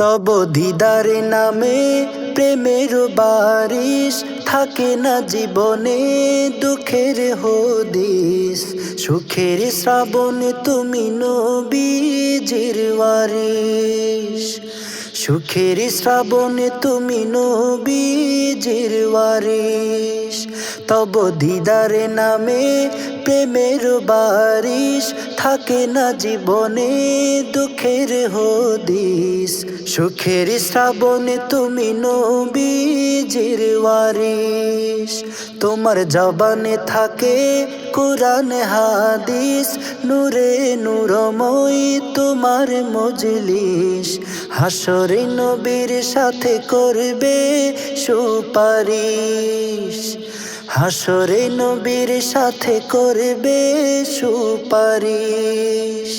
তব দিদার নামে প্রেমের বারিশ থাকে না জীবনে, দুঃখের হদিস সুখের শ্রাবণে তুমি নবীজির ওয়ারিশ। সুখের শ্রাবণে তুমি নবীজির ওয়ারিশ। তব দিদার নামে প্রেমের বারিশ থাকে না জীবনে, দুঃখের হদিস সুখের শ্রাবণে তুমি নবীজির ওয়ারিশ। তোমার জবানে থাকে কোরআন, হাদিস, নূরে নূরময় তোমার মজলিস। হাসরে নবীর সাথে করবে সুপারিশ। হাসরে নবীর সাথে করবে সুপারিশ।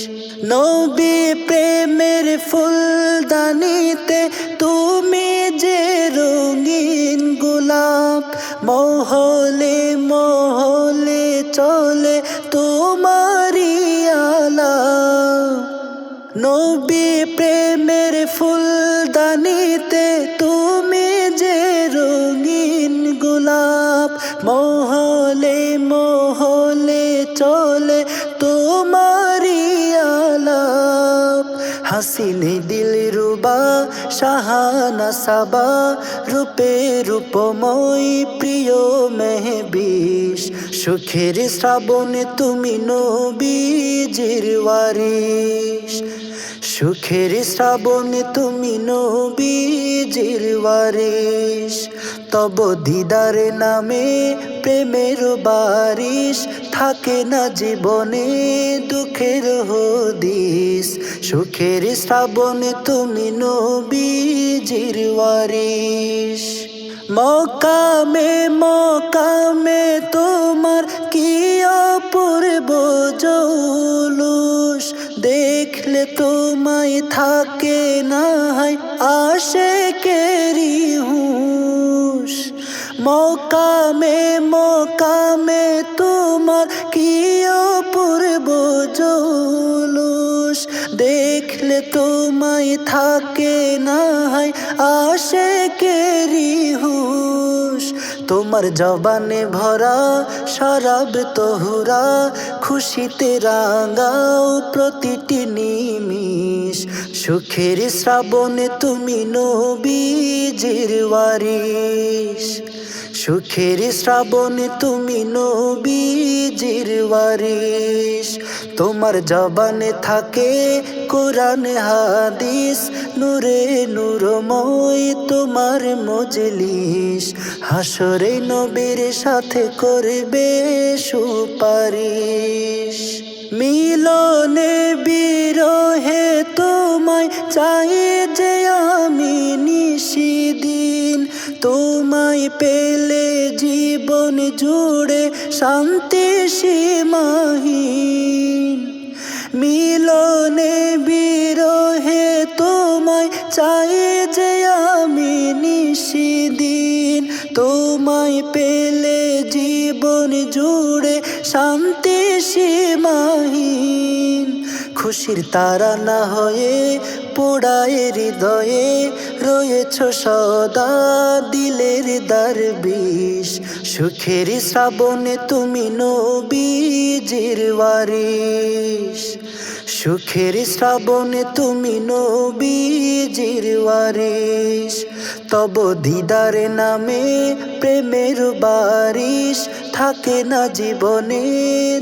নবী প্রেমের ফুলদানিতে তুমি যে রঙিন গোলাপ, মহলে মহলে চলে তোমারি আলা নবী প্রেমের মহলে মহলে চলে তোমারি আলাপ। হাসিনে দিল রুবা শাহানা সাবা, রূপে রূপময় প্রিয় মেহবিশ সুখের শ্রাবণে তুমি নবীজির ওয়ারিশ। সুখের শ্রাবণে তুমি নবীজির ওয়ারিশ, তব দিদার নামে প্রেমের বারিশ, থাকে না জীবনে দুঃখের হদিস সুখের শ্রাবণে তুমি নবীজির ওয়ারিশ। মকামে মকামে তোমার দেখলে তোমায় থাকে না হয় আশে কেরি হুস মকামে মকামে তোমার কি অপূর্ব জৌলুস? দেখলে তোমায় থাকে না হয় আশে কেরি হুস তোমার জবানে ভরা, শরাব তোহরা, খুশিতে রাঙাও প্রতিটি নিমিষ। সুখের শ্রাবণে তুমি নবীজির ওয়ারিশ। সুখের শ্রাবণে তুমি নবীজির ওয়ারিশ। তোমার জবানে থাকে কোরআন, হাদিস, নূরে নূরময় তোমার মজলিস। হাসরে নবীর সাথে করবে সুপারিশ। মিলনে বিরহে তোমায় চাই যে আমি নিশিদিন। তোমায় পেলে জীবন জুড়ে শান্তি সীমাহীন। মিলনে বিরহে তোমায় চাই যে আমি নিশিদিন। তোমায় পেলে জীবন জুড়ে শান্তি সীমাহীন। খুশির তারা না হয়ে পোড়ায় হৃদয়ে রয়েছ সদা দিলের দরবিশ সুখের শ্রাবণে তুমি নবীজির ওয়ারিশ। সুখের শ্রাবণে তুমি নবীজির ওয়ারিশ। তব দিদার নামে প্রেমের বারিশ থাকে না জীবনে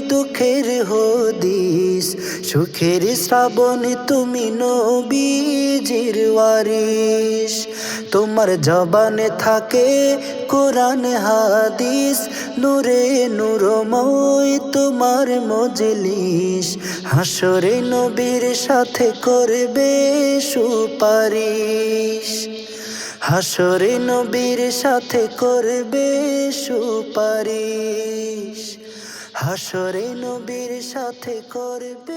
দুঃখের হদিস। সুখের শ্রাবণে তুমি নবীজির ওয়ারিশ। তোমার জবানে থাকে কোরআন, হাদিস, নূরে নূরময় তোমার মজলিস। হাসরে নবীর সাথে করবে সুপারিশ। হাসরে নবীর সাথে করবে সুপারিশ। হাসরে নবীর সাথে করবে